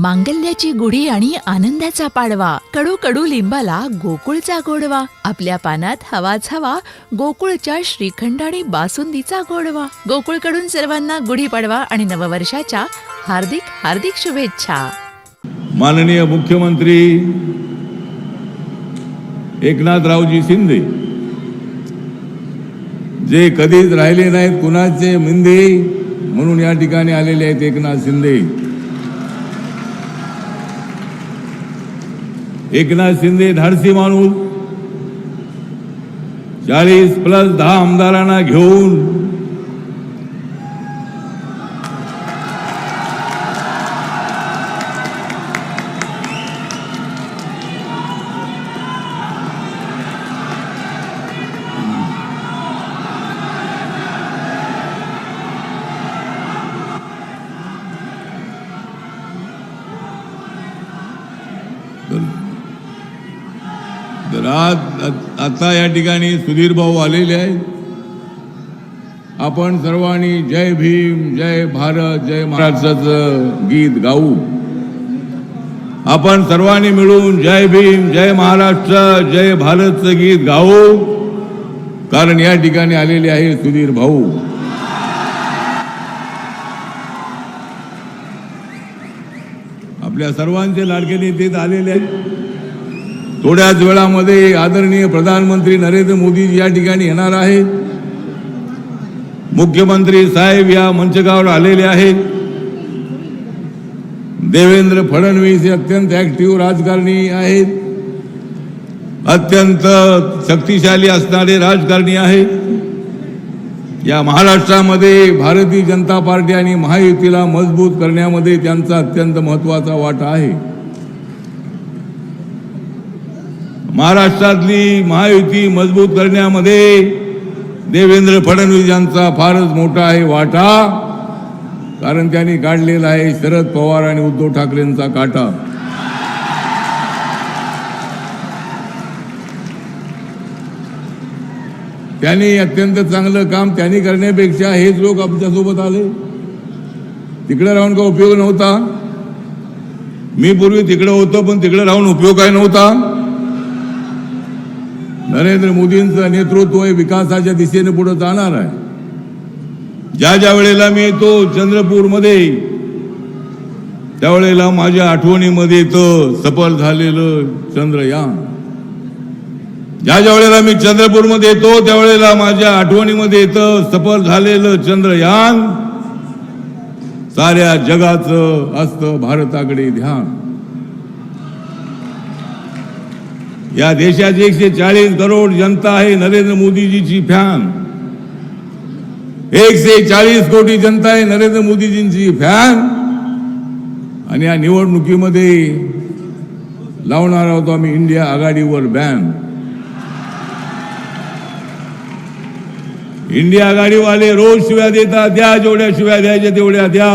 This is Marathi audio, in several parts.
मांगल्याची गुढी आणि आनंदाचा पाडवा. कडू कडू लिंबाला गोकुळचा गोडवा. आपल्या पानात हवाच हवा गोकुळच्या श्रीखंड आणि बासुंदीचा गोडवा. गोकुळकडून सर्वांना गुढीपाडवा आणि नववर्षाच्या हार्दिक हार्दिक शुभेच्छा. माननीय मुख्यमंत्री एकनाथरावजी शिंदे. जे कधीच राहिले नाहीत कुणाचे मिंदे म्हणून या ठिकाणी आलेले आहेत एकनाथ शिंदे. एकनाथ शिंदे धाडसी माणूस. चाळीस प्लस दहा आमदारांना घेऊन आज आता या ठिकाणी सुधीर भाऊ आलेले आहेत. आपण सर्वांनी जय भीम जय भारत जय महाराष्ट्राचं गीत गाऊ. आपण सर्वांनी मिळून जय भीम जय महाराष्ट्र जय भारतचं गीत गाऊ. कारण या ठिकाणी आलेले आहे सुधीर भाऊ. आपल्या सर्वांचे लाडके नेते आलेले आहेत. थोड्याच वेळामध्ये आदरणीय प्रधानमंत्री नरेंद्र मोदी या ठिकाणी येणार आहेत. मुख्यमंत्री साहेब या मंचकावर आलेले आहेत. देवेंद्र फडणवीस हे अत्यंत ऍक्टिव्ह राजकारणी आहेत. अत्यंत शक्तिशाली असणारे राजकारणी आहेत. या महाराष्ट्रामध्ये भारतीय जनता पार्टी आणि महायुतीला मजबूत करण्यामध्ये त्यांचा अत्यंत महत्त्वाचा वाटा आहे. महाराष्ट्रातली महायुती मजबूत करण्यामध्ये देवेंद्र फडणवीस यांचा फारच मोठा आहे वाटा. कारण त्यांनी काढलेला आहे शरद पवार आणि उद्धव ठाकरेंचा काटा. त्यांनी अत्यंत चांगलं काम त्यांनी करण्यापेक्षा हेच लोक आमच्यासोबत आले. तिकडे राहून का उपयोग नव्हता? मी पूर्वी तिकडे होतो पण तिकडे राहून उपयोग काय नव्हता? नरेंद्र मोदींचं नेतृत्व हे विकासाच्या दिशेने पुढे जाणार आहे. ज्या ज्या वेळेला मी येतो चंद्रपूरमध्ये त्यावेळेला माझ्या आठवणीमध्ये येतं सफल झालेलं चंद्रयान. ज्या ज्या वेळेला मी चंद्रपूरमध्ये येतो त्यावेळेला माझ्या आठवणीमध्ये येतं सफल झालेलं चंद्रयान साऱ्या जगाचं असतं भारताकडे ध्यान. या देशाची एकशे चाळीस करोड जनता आहे नरेंद्र मोदीजीची फॅन. एकशे चाळीस कोटी जनता आहे नरेंद्र मोदीजींची फॅन. आणि या निवडणुकीमध्ये लावणार आहोत आम्ही इंडिया आघाडीवर बॅन. इंडिया आघाडीवाले रोज शिव्या देतात द्या जेवढ्या शिव्या द्यायच्या तेवढ्या द्या.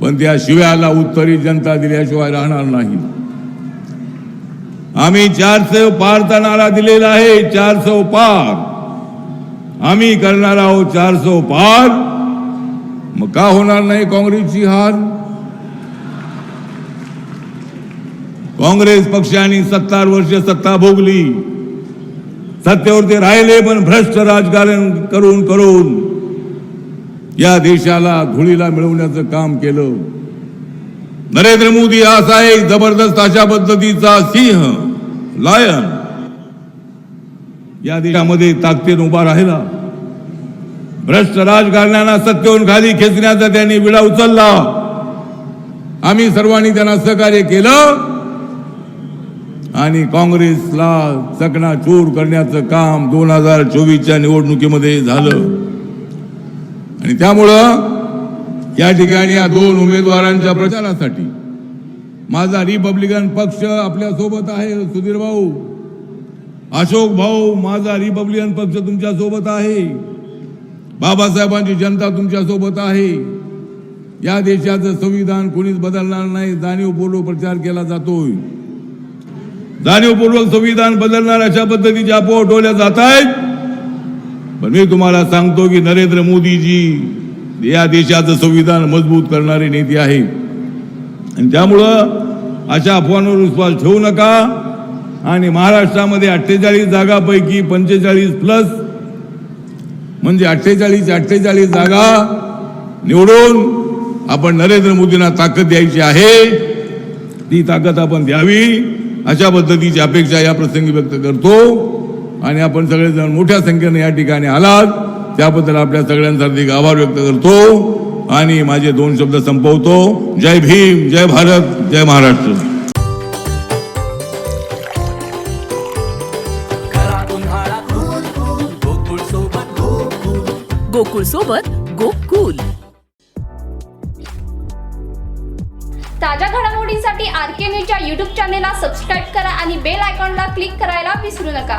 पण त्या शिव्याला उत्तरी जनता दिल्याशिवाय राहणार नाही. आम्ही चारशे पारचा नारा दिलेला आहे चारशे पार. आम्ही करणार आहोत चारशे पार. मग का होणार नाही काँग्रेसची हार? काँग्रेस पक्षाने सत्तर वर्ष सत्ता भोगली. सत्तेवरती राहिले पण भ्रष्ट राजकारण करून करून या देशाला धुळीला मिळवण्याचं काम केलं. नरेंद्र मोदी असा एक जबरदस्त अशा पद्धतीचा सिंह लायन. या देशामध्ये ताकदीन उभा राहिला. भ्रष्ट राजकारण्यांना सत्तेहून खाली खेचण्याचा त्यांनी विडा उचलला. आम्ही सर्वांनी त्यांना सहकार्य केलं. आणि काँग्रेसला चकनाचूर करण्याचं काम दोन हजार चोवीसच्या निवडणुकीमध्ये झालं. आणि त्यामुळं या ठिकाणी या दोन उमेदवारांच्या प्रचारासाठी माझा रिपब्लिकन पक्ष आपल्यासोबत आहे सुधीर भाऊ. अशोक भाऊ माझा रिपब्लिकन पक्ष तुमच्यासोबत आहे. बाबासाहेबांची जनता तुमच्यासोबत आहे. या देशाचं संविधान कोणीच बदलणार नाही जाणीवपूर्वक प्रचार केला जातोय. जाणीवपूर्वक संविधान बदलणार अशा पद्धतीच्या अफवा जात आहेत. पण मी तुम्हाला सांगतो की नरेंद्र मोदीजी या देशाचं संविधान मजबूत करणारी नीती आहे. आणि त्यामुळं अशा अफवांवर विश्वास ठेवू नका. आणि महाराष्ट्रामध्ये अठ्ठेचाळीस जागापैकी पंचेचाळीस प्लस म्हणजे अठ्ठेचाळीस अठ्ठेचाळीस जागा निवडून आपण नरेंद्र मोदींना ताकद द्यायची आहे. ती ताकद आपण द्यावी. अशा पद्धतीची अपेक्षा या प्रसंगी व्यक्त करतो. आणि आपण सगळेजण मोठ्या संख्येने या ठिकाणी आलात. त्याबद्दल आपल्या सगळ्यांचा हार्दिक आभार व्यक्त करतो आणि माझे दोन शब्द संपवतो. जय भीम जय भारत जय महाराष्ट्र. गोकुळ सोबत गोकुळ गोकुळ सोबत गोकुल. ताज्या घडामोडींसाठी आर के न्यूजच्या यूट्यूब चॅनेलला सबस्क्राईब करा आणि बेल आयकॉनला क्लिक करायला विसरू नका.